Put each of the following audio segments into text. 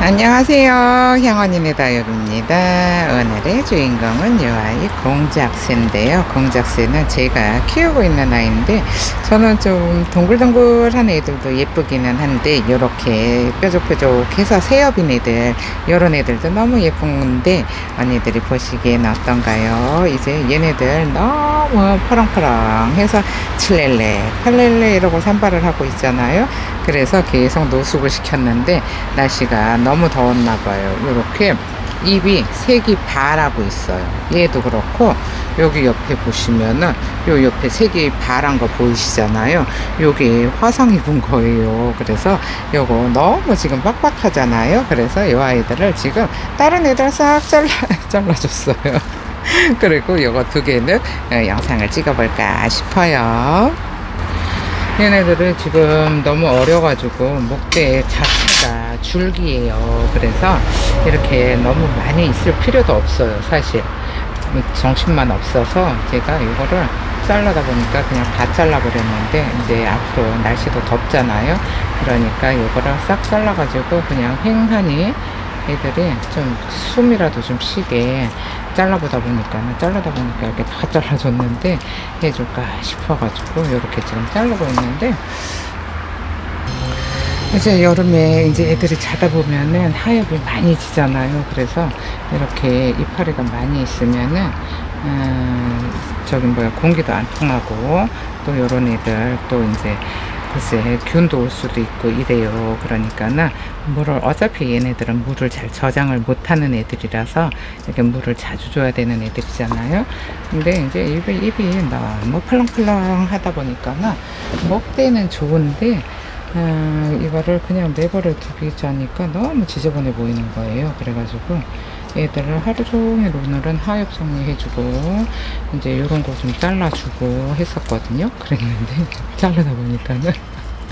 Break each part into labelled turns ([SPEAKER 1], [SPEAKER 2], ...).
[SPEAKER 1] 안녕하세요. 향원이네 다육입니다. 오늘의 주인공은 이 아이 공작새인데요. 공작새는 제가 키우고 있는 아이인데 저는 좀 동글동글한 애들도 예쁘기는 한데 이렇게 뾰족뾰족해서 새엽인 애들 이런 애들도 너무 예쁜데 언니들이 보시기엔 어떤가요? 이제 얘네들 너무 파랑파랑해서 칠렐레, 팔렐레 이러고 산발을 하고 있잖아요. 그래서 계속 노숙을 시켰는데 날씨가 너무 더웠나 봐요. 이렇게 입이 색이 바라고 있어요. 얘도 그렇고 여기 옆에 보시면은 요 옆에 색이 바란 거 보이시잖아요. 요게 화상 입은 거예요. 그래서 요거 너무 지금 빡빡하잖아요. 그래서 요 아이들을 지금 다른 애들 싹 잘라 잘라줬어요. 그리고 요거 두 개는 어, 영상을 찍어볼까 싶어요. 얘네들은 지금 너무 어려가지고 목대 자체가 줄기예요. 그래서 이렇게 너무 많이 있을 필요도 없어요. 사실 정신만 없어서 제가 이거를 잘라다 보니까 그냥 다 잘라버렸는데 이제 앞으로 날씨도 덥잖아요. 그러니까 이거를 싹 잘라가지고 그냥 횡하니 애들이 좀 숨이라도 좀 쉬게 잘라보다 보니까 잘라다 보니까 이렇게 다 잘라줬는데 해줄까 싶어가지고 이렇게 지금 자르고 있는데 이제 여름에 이제 애들이 자다 보면은 하엽이 많이 지잖아요. 그래서 이렇게 이파리가 많이 있으면은 음, 저기 뭐야 공기도 안 통하고 또 요런 애들 또 이제 글쎄 균도 올 수도 있고 이래요. 그러니까는 물을 어차피 얘네들은 물을 잘 저장을 못하는 애들이라서 이렇게 물을 자주 줘야 되는 애들이잖아요. 근데 이제 입이 입이 너무 펄렁펄렁 하다 보니까는 먹대는 좋은데 아, 이거를 그냥 내버려 두기 자니까 너무 지저분해 보이는 거예요. 그래가지고 얘들을 하루 종일 오늘은 하엽 정리해주고 이제 이런 거 좀 잘라주고 했었거든요. 그랬는데 자르다 보니까는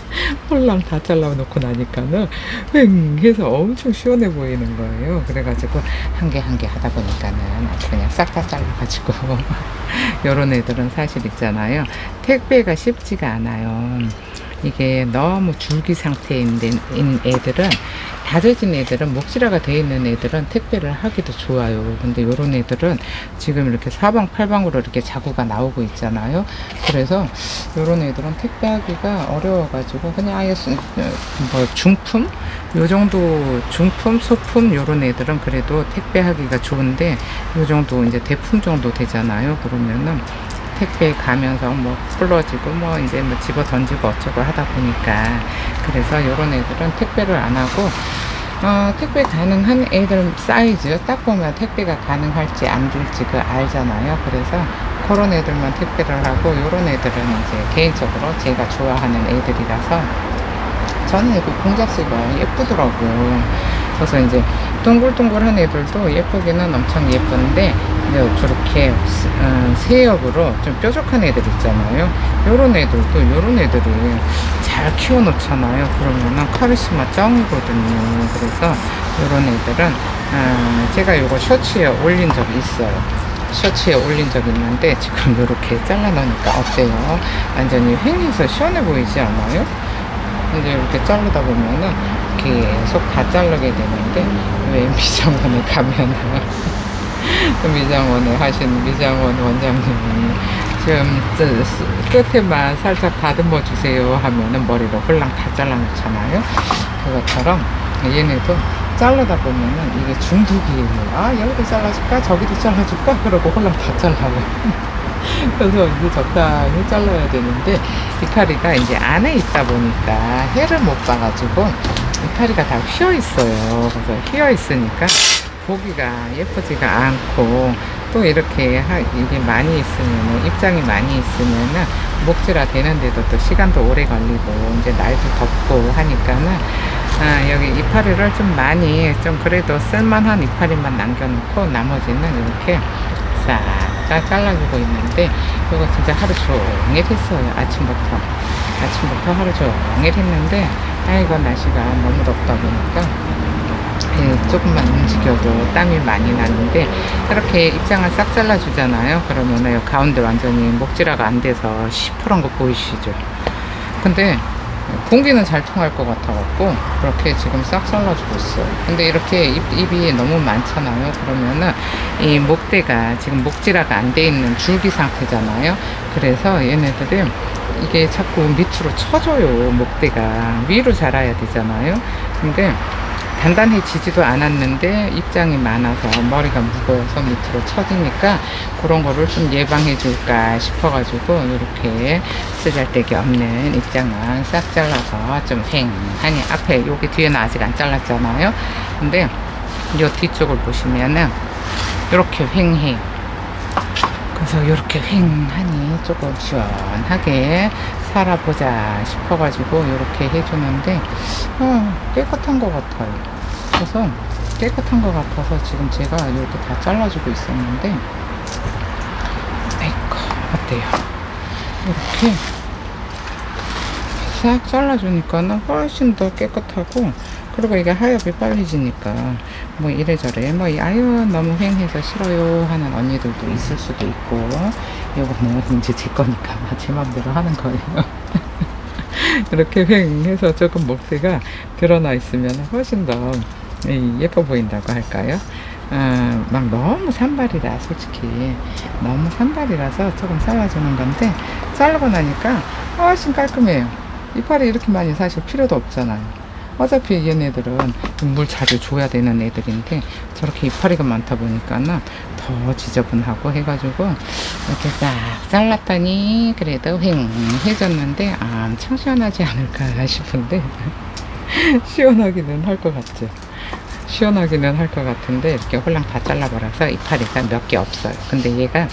[SPEAKER 1] 홀랑 다 잘라놓고 나니까는 휑 해서 엄청 시원해 보이는 거예요. 그래가지고 한 개 한 개 하다 보니까는 아주 그냥 싹 다 잘라가지고 요런 애들은 사실 있잖아요. 택배가 쉽지가 않아요. 이게 너무 줄기 상태인 애들은 다져진 애들은 목질화가 되어 있는 애들은 택배를 하기도 좋아요. 근데 요런 애들은 지금 이렇게 사방팔방으로 이렇게 자구가 나오고 있잖아요. 그래서 요런 애들은 택배하기가 어려워가지고 그냥 아예 수- 뭐 중품 요 정도 중품 소품 요런 애들은 그래도 택배하기가 좋은데 요 정도 이제 대품 정도 되잖아요. 그러면은 택배 가면서 뭐 부러지고 뭐 이제 뭐 집어 던지고 어쩌고 하다 보니까 그래서 요런 애들은 택배를 안 하고 어, 택배 가능한 애들 사이즈 딱 보면 택배가 가능할지 안 될지 그 알잖아요. 그래서 그런 애들만 택배를 하고 요런 애들은 이제 개인적으로 제가 좋아하는 애들이라서 저는 이거 공작새가 예쁘더라고요. 그래서 이제 동글동글한 애들도 예쁘기는 엄청 예쁜데 저렇게 스- 어, 새엽으로 좀 뾰족한 애들 있잖아요. 요런 애들도 요런 애들을 잘 키워놓잖아요. 그러면은 카리스마 짱이거든요. 그래서 요런 애들은 어, 제가 요거 셔츠에 올린 적이 있어요. 셔츠에 올린 적이 있는데 지금 이렇게 잘라놓으니까 어때요? 완전히 횡해서 시원해 보이지 않아요? 이제 이렇게 자르다 보면은 계속 다 자르게 되는데 왜 미장원에 가면은 그 미장원에 하시는 미장원 원장님이 지금 끝에만 살짝 다듬어 주세요 하면은 머리를 홀랑 다 잘라놓잖아요. 그것처럼 얘네도 자르다 보면은 이게 중독이에요. 아 여기도 잘라줄까 저기도 잘라줄까 그러고 홀랑 다 잘라요. 그래서 이제 적당히 잘라야 되는데 이파리가 이제 안에 있다 보니까 해를 못 봐가지고 이파리가 다 휘어 있어요. 그래서 휘어 있으니까 보기가 예쁘지가 않고 또 이렇게 하- 이게 많이 있으면 입장이 많이 있으면은 목질화 되는데도 또 시간도 오래 걸리고 이제 날도 덥고 하니까는 아, 여기 이파리를 좀 많이 좀 그래도 쓸만한 이파리만 남겨놓고 나머지는 이렇게 싹다 잘라주고 있는데 이거 진짜 하루 종일 했어요 아침부터 아침부터 하루 종일 했는데 아이고 날씨가 너무 덥다 보니까 예, 조금만 움직여도 땀이 많이 나는데 이렇게 입장을 싹 잘라주잖아요 그러면은 요 가운데 완전히 목질화가 안 돼서 시퍼런 거 보이시죠 근데 공기는 잘 통할 것 같아갖고 그렇게 지금 싹 잘라주고 있어요. 근데 이렇게 잎, 잎이 너무 많잖아요. 그러면은 이 목대가 지금 목질화가 안 돼 있는 줄기 상태잖아요. 그래서 얘네들이 이게 자꾸 밑으로 쳐져요. 목대가 위로 자라야 되잖아요. 근데 단단해지지도 않았는데 입장이 많아서 머리가 무거워서 밑으로 처지니까 그런 거를 좀 예방해 줄까 싶어가지고 이렇게 쓰잘데기 없는 입장은 싹 잘라서 좀 휑하니 앞에 여기 뒤에는 아직 안 잘랐잖아요 근데 이 뒤쪽을 보시면은 이렇게 휑해 그래서 이렇게 휑하니 조금 시원하게 살아보자 싶어가지고 이렇게 해주는데 어, 깨끗한 것 같아요. 그래서 깨끗한 것 같아서 지금 제가 이렇게 다 잘라주고 있었는데 에이코 어때요? 이렇게 싹 잘라주니까는 훨씬 더 깨끗하고 그리고 이게 하엽이 빨리 지니까 뭐 이래저래 뭐 아유 너무 휑해서 싫어요 하는 언니들도 있을 수도 있고 이거는 이제 제 거니까 제 맘대로 하는 거예요. 이렇게 휑해서 조금 목대가 드러나 있으면 훨씬 더 예, 예뻐 보인다고 할까요? 아, 막 너무 산발이라 솔직히. 너무 산발이라서 조금 잘라주는 건데 자르고 나니까 훨씬 깔끔해요. 이파리 이렇게 많이 사실 필요도 없잖아요 어차피 얘네들은 물 자주 줘야 되는 애들인데 저렇게 이파리가 많다 보니까는 더 지저분하고 해가지고 이렇게 싹 잘랐더니 그래도 휑 해졌는데 아, 참 시원하지 않을까 싶은데 시원하기는 할 것 같죠. 시원하기는 할 것 같은데 이렇게 홀랑 다 잘라버려서 이파리가 몇 개 없어요. 근데 얘가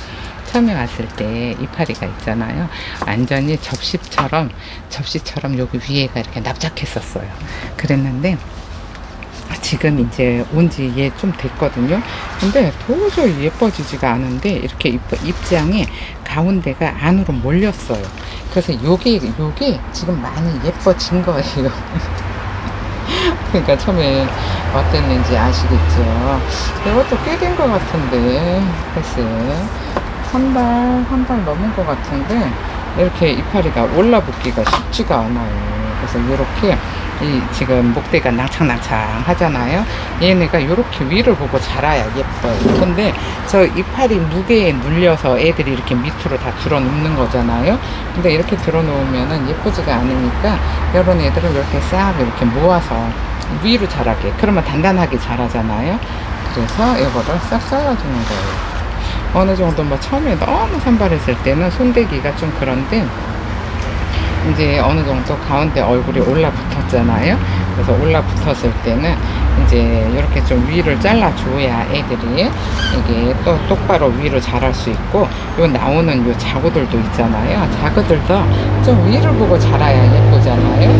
[SPEAKER 1] 처음에 왔을 때 이파리가 있잖아요. 완전히 접시처럼, 접시처럼 여기 위에가 이렇게 납작했었어요. 그랬는데, 지금 이제 온지 얘 좀 됐거든요. 근데 도저히 예뻐지지가 않은데, 이렇게 입, 입장이 가운데가 안으로 몰렸어요. 그래서 요게, 요게 지금 많이 예뻐진 거예요. 그러니까 처음에 어땠는지 아시겠죠? 이것도 꽤 된 것 같은데, 글쎄. 한 달, 한 달 넘은 것 같은데, 이렇게 이파리가 올라붙기가 쉽지가 않아요. 그래서 이렇게, 이 지금 목대가 낭창낭창 하잖아요. 얘네가 이렇게 위를 보고 자라야 예뻐요. 근데 저 이파리 무게에 눌려서 애들이 이렇게 밑으로 다 들어 놓는 거잖아요. 근데 이렇게 들어 놓으면은 예쁘지가 않으니까 이런 애들을 이렇게 싹 이렇게 모아서 위로 자라게. 그러면 단단하게 자라잖아요. 그래서 이거를 싹 잘라주는 거예요. 어느 정도 뭐 처음에 너무 산발했을 때는 손대기가 좀 그런데 이제 어느 정도 가운데 얼굴이 올라붙었잖아요. 그래서 올라붙었을 때는 이제 이렇게 좀 위를 잘라줘야 애들이 이게 또 똑바로 위로 자랄 수 있고 요 나오는 요 자구들도 있잖아요. 자구들도 좀 위를 보고 자라야 예쁘잖아요.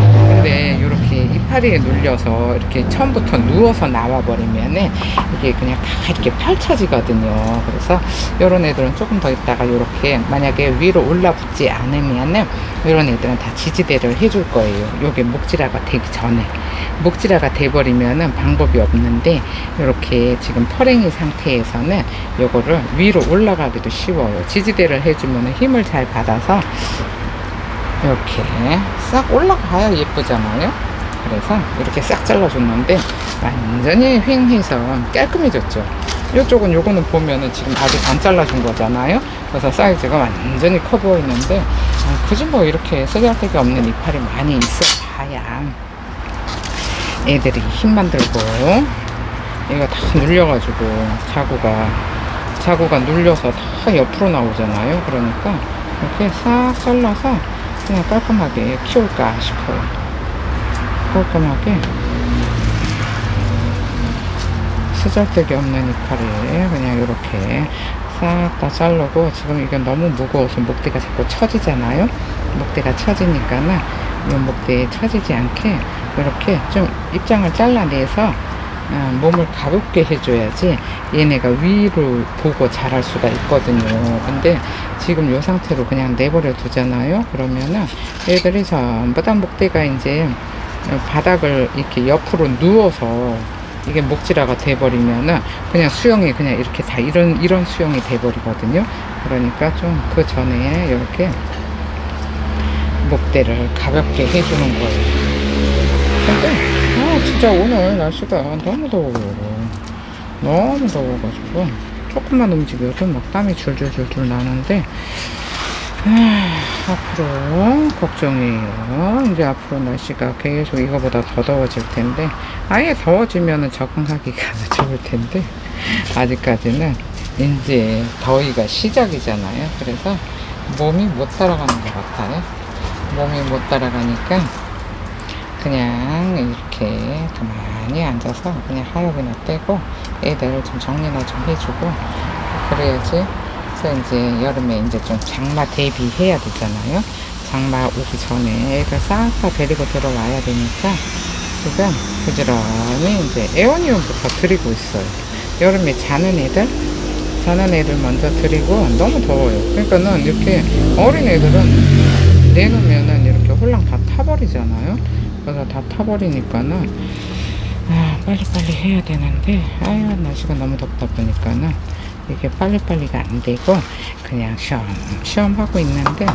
[SPEAKER 1] 이파리에 눌려서 이렇게 처음부터 누워서 나와 버리면은 이게 그냥 다 이렇게 펼쳐지거든요. 그래서 이런 애들은 조금 더 있다가 이렇게 만약에 위로 올라붙지 않으면은 이런 애들은 다 지지대를 해줄 거예요. 요게 목질화가 되기 전에. 목질화가 돼버리면은 방법이 없는데, 이렇게 지금 퍼랭이 상태에서는 요거를 위로 올라가기도 쉬워요. 지지대를 해주면은 힘을 잘 받아서 이렇게 싹 올라가야 예쁘잖아요. 그래서 이렇게 싹 잘라줬는데, 완전히 휑해서 깔끔해졌죠. 이쪽은 요거는 보면은 지금 아직 안 잘라준 거잖아요. 그래서 사이즈가 완전히 커 보이는데 아, 굳이 뭐 이렇게 쓰잘데기 없는 이파리 많이 있어 봐야 애들이 힘만 들고 얘가 다 눌려가지고 자구가 자구가 눌려서 다 옆으로 나오잖아요. 그러니까 이렇게 싹 잘라서 그냥 깔끔하게 키울까 싶어요. 깔끔하게 쓰잘데기 없는 이파리 그냥 이렇게 싹 다 자르고 지금 이게 너무 무거워서 목대가 자꾸 처지잖아요. 목대가 처지니까는 이 목대에 처지지 않게 이렇게 좀 입장을 잘라내서 어, 몸을 가볍게 해줘야지 얘네가 위로 보고 자랄 수가 있거든요. 근데 지금 이 상태로 그냥 내버려 두잖아요. 그러면은 얘들이 전부 다 목대가 이제 바닥을 이렇게 옆으로 누워서 이게 목질화가 돼버리면은 그냥 수영이 그냥 이렇게 다 이런 이런 수영이 돼버리거든요. 그러니까 좀 그 전에 이렇게 목대를 가볍게 해주는 거예요. 근데 아 진짜 오늘 날씨가 너무 더워요. 너무 더워가지고 조금만 움직여도 막 땀이 줄줄줄줄 나는데 아, 앞으로 걱정이에요. 이제 앞으로 날씨가 계속 이거보다 더 더워질 텐데 아예 더워지면은 적응하기가 좋을 텐데 아직까지는 이제 더위가 시작이잖아요. 그래서 몸이 못 따라가는 것 같아요. 몸이 못 따라가니까 그냥 이렇게 가만히 앉아서 그냥 하엽이나 떼고 애들 좀 정리나 좀 해주고 그래야지 그래서 이제 여름에 이제 좀 장마 대비해야 되잖아요. 장마 오기 전에 애들 싹 다 데리고 들어와야 되니까 지금 부지런히 이제 에어니움부터 드리고 있어요. 여름에 자는 애들 자는 애들 먼저 드리고 너무 더워요. 그러니까는 이렇게 어린 애들은 내놓으면은 이렇게 홀랑 다 타버리잖아요. 그래서 다 타버리니까는 아, 빨리빨리 해야 되는데 아유 날씨가 너무 덥다 보니까는 이게 빨리빨리가 안 되고 그냥 시험 시험 하고 있는데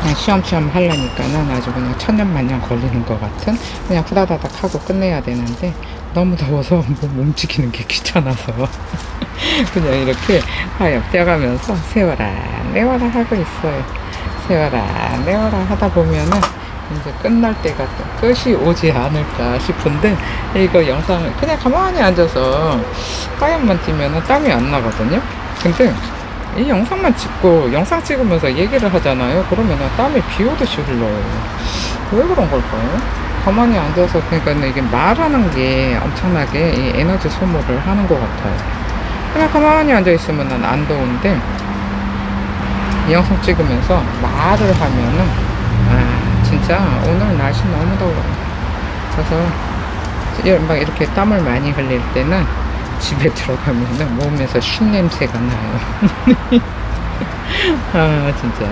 [SPEAKER 1] 그냥 시험시험 하려니까는 아주 그냥 천년만년 걸리는 것 같은 그냥 후다다닥 하고 끝내야 되는데 너무 더워서 몸 움직이는 게 귀찮아서 그냥 이렇게 하엽 떼가면서 세워라 내워라 하고 있어요. 세워라 내워라 하다 보면은 이제 끝날 때가 또 끝이 오지 않을까 싶은데 이거 영상을 그냥 가만히 앉아서 하얀만 띄면은 땀이 안 나거든요. 근데 이 영상만 찍고 영상 찍으면서 얘기를 하잖아요. 그러면은 땀이 비 오듯이 흘러요. 왜 그런 걸까요? 가만히 앉아서 그러니까 이게 말하는 게 엄청나게 이 에너지 소모를 하는 것 같아요. 그냥 가만히 앉아 있으면 안 더운데 이 영상 찍으면서 말을 하면은 아 진짜 오늘 날씨 너무 더워요. 그래서 막 이렇게 땀을 많이 흘릴 때는 집에 들어가면은 몸에서 쉰 냄새가 나요. 아 진짜.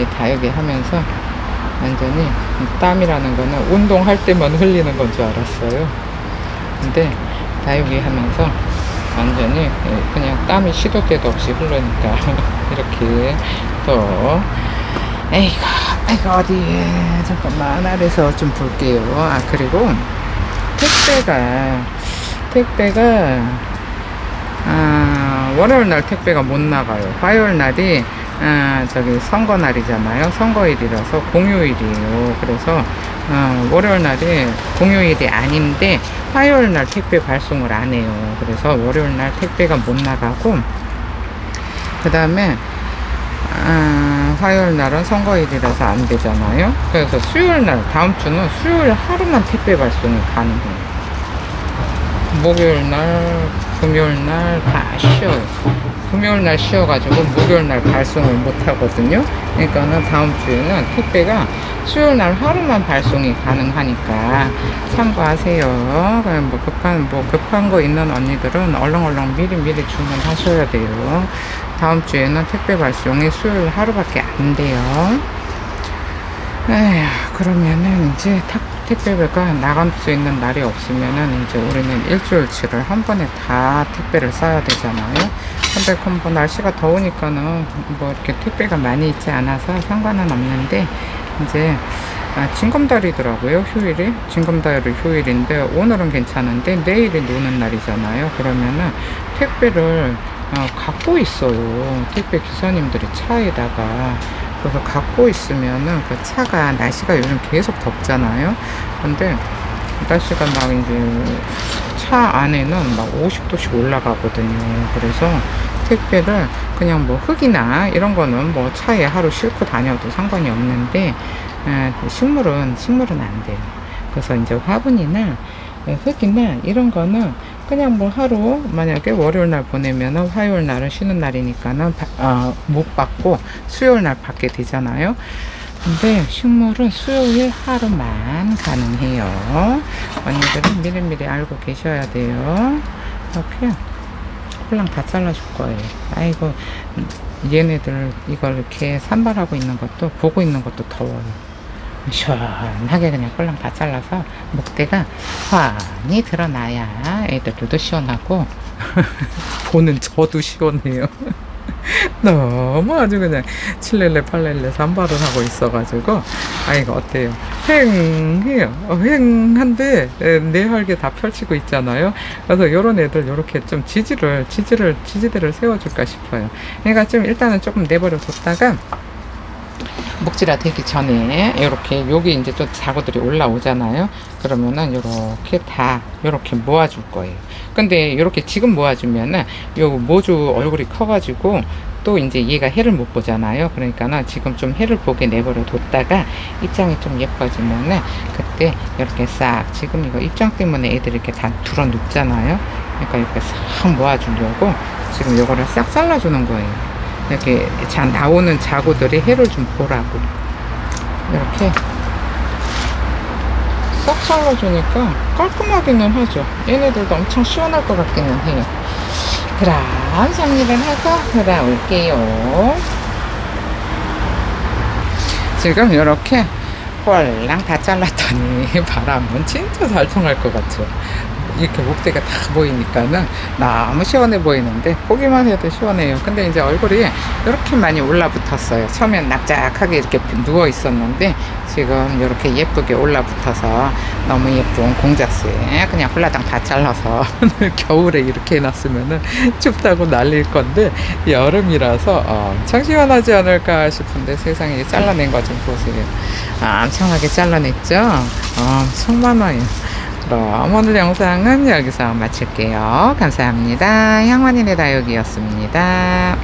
[SPEAKER 1] 이 다육이 하면서 완전히 땀이라는 거는 운동할 때만 흘리는 건 줄 알았어요. 근데 다육이 하면서 완전히 그냥 땀이 시도 때도 없이 흐르니까 이렇게 또 에이구 에이구 어디 잠깐만 아래서 좀 볼게요. 아 그리고 택배가 택배가 아, 월요일 날 택배가 못 나가요. 화요일 날이 아, 저기 선거 날이잖아요. 선거일이라서 공휴일이에요. 그래서 어, 월요일 날이 공휴일이 아닌데 화요일 날 택배 발송을 안 해요. 그래서 월요일 날 택배가 못 나가고 그 다음에 아, 화요일 날은 선거일이라서 안 되잖아요 그래서 수요일 날 다음 주는 수요일 하루만 택배 발송이 가능해요 목요일 날, 금요일 날 다 쉬어요. 금요일 날 쉬어가지고 목요일 날 발송을 못 하거든요. 그러니까는 다음 주에는 택배가 수요일 날 하루만 발송이 가능하니까 참고하세요. 그냥 뭐 급한 뭐 급한 거 있는 언니들은 얼렁얼렁 미리 미리 주문하셔야 돼요. 다음 주에는 택배 발송이 수요일 하루밖에 안 돼요. 에휴, 그러면은 이제 탁, 택배가 나갈 수 있는 날이 없으면은 이제 우리는 일주일치를 한 번에 다 택배를 싸야 되잖아요. 근데 그럼 뭐 날씨가 더우니까는 뭐 이렇게 택배가 많이 있지 않아서 상관은 없는데 이제 아, 징검다리더라고요 휴일이 징검다리 휴일인데 오늘은 괜찮은데 내일이 노는 날이잖아요 그러면은 택배를 어, 갖고 있어요 택배 기사님들이 차에다가 그래서 갖고 있으면은 그 차가 날씨가 요즘 계속 덥잖아요. 근데 날씨가 막 이제 차 안에는 막 50도씩 올라가거든요. 그래서 택배를 그냥 뭐 흙이나 이런 거는 뭐 차에 하루 싣고 다녀도 상관이 없는데 에, 식물은 식물은 안 돼요. 그래서 이제 화분이나 흙이나 이런 거는 그냥 뭐 하루 만약에 월요일 날 보내면은 화요일 날은 쉬는 날이니까는 바, 어, 못 받고 수요일 날 받게 되잖아요. 근데 식물은 수요일 하루만 가능해요. 언니들은 미리미리 알고 계셔야 돼요. 이렇게 홀랑 다 잘라줄 거예요. 아이고 얘네들 이걸 이렇게 산발하고 있는 것도 보고 있는 것도 더워요. 시원하게 그냥 꼴랑 다 잘라서 목대가 환히 드러나야 애들도 시원하고 보는 저도 시원해요 너무 아주 그냥 칠렐레 팔렐레 삼발을 하고 있어가지고 아 이거 어때요? 횡해요. 어, 횡한데 에, 내활게 다 펼치고 있잖아요. 그래서 요런 애들 요렇게 좀 지지를 지지를 지지대를 세워줄까 싶어요. 그러니까 좀 일단은 조금 내버려 뒀다가 목질화 되기 전에 이렇게 여기 이제 좀 자구들이 올라오잖아요. 그러면은 이렇게 다 이렇게 모아줄 거예요. 근데 이렇게 지금 모아주면은 요 모주 얼굴이 커가지고 또 이제 얘가 해를 못 보잖아요. 그러니까는 지금 좀 해를 보게 내버려 뒀다가 입장이 좀 예뻐지면은 그때 이렇게 싹 지금 이거 입장 때문에 애들이 이렇게 다 들어 눕잖아요. 그러니까 이렇게 싹 모아주려고 지금 이거를 싹 잘라주는 거예요. 이렇게 자 나오는 자구들이 해를 좀 보라고. 이렇게. 싹 잘라주니까 깔끔하기는 하죠. 얘네들도 엄청 시원할 것 같기는 해요. 그럼 정리를 하고 돌아올게요. 지금 이렇게 홀랑 다 잘랐더니 바람은 진짜 잘 통할 것 같죠 이렇게 목대가 다 보이니까는 너무 시원해 보이는데 보기만 해도 시원해요. 근데 이제 얼굴이 이렇게 많이 올라붙었어요. 처음엔 납작하게 이렇게 누워 있었는데 지금 이렇게 예쁘게 올라붙어서 너무 예쁜 공작새 그냥 홀라당 다 잘라서 겨울에 이렇게 해놨으면은 춥다고 난릴 건데 여름이라서 엄청 시원하지 않을까 싶은데 세상에 잘라낸 거 좀 보세요. 엄청나게 잘라냈죠? 엄청 많아요. 그럼 오늘 영상은 여기서 마칠게요. 감사합니다. 향원이네 다육이었습니다.